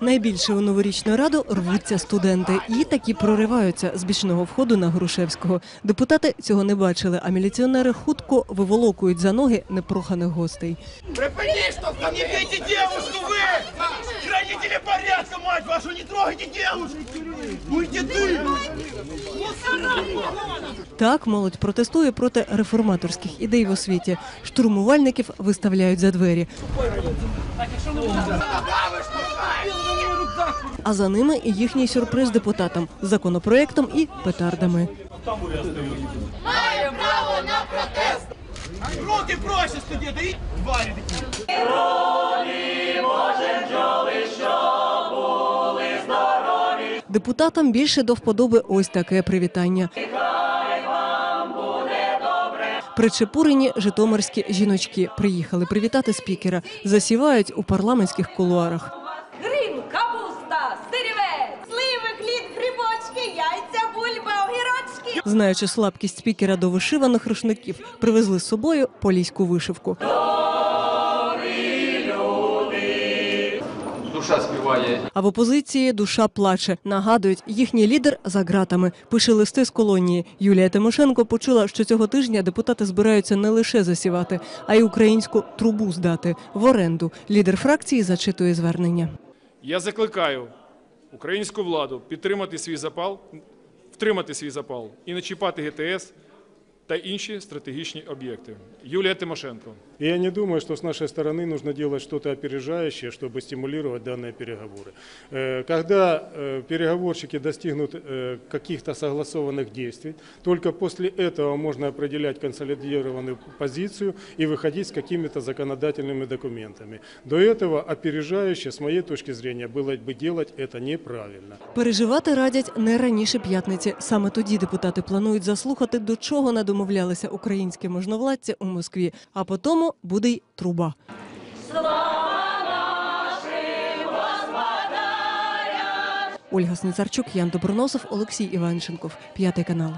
Найбільше у новорічну раду рвуться студенти і такі прориваються з бічного входу на Грушевського. Депутати цього не бачили, а міліціонери хутко виволокують за ноги непроханих гостей. Не бейте девушку, вы! Хранители порядка, мать вашу, не трогайте девушку! Уйди ты! Так молодь протестує проти реформаторських ідей в освіті. Штурмувальників виставляють за двері. А за ними і їхній сюрприз депутатам законопроектом і петардами. Руки прочь, студенты, и твари такие! Депутатам більше до вподоби ось таке привітання. Причепурені житомирські жіночки приїхали привітати спікера. Засівають у парламентських кулуарах. Грин, капуста, сирівець, сливи, хліб, грибочки, яйця, бульба, огірочки. Знаючи слабкість спікера до вишиваних рушників, привезли з собою поліську вишивку. Душа співає. А в опозиції душа плаче. Нагадують, їхній лідер за ґратами. Пише листи з колонії. Юлія Тимошенко почула, що цього тижня депутати збираються не лише засівати, а й українську трубу здати в оренду. Лідер фракції зачитує звернення. Я закликаю українську владу підтримати свій запал, втримати свій запал і не чіпати ГТС та інші стратегічні об'єкти. Юлія Тимошенко. И Я не думаю, что с нашей стороны нужно делать что-то опережающее, чтобы стимулировать данные переговоры. Э, Когда э, переговорщики достигнут э, каких-то согласованных действий, только после этого можно определять консолидированную позицию и выходить с какими-то законодательными документами. До этого опережающе, с моей точки зрения, было бы делать это неправильно. Переживати радять не раніше п'ятниці. Саме тоді депутати планують заслухати, до чого надомовлялися українські можновладці у Москві. А потому буде й труба. Ольга Сницарчук, Ян Доброносов, Олексій Іванченков. П'ятий канал.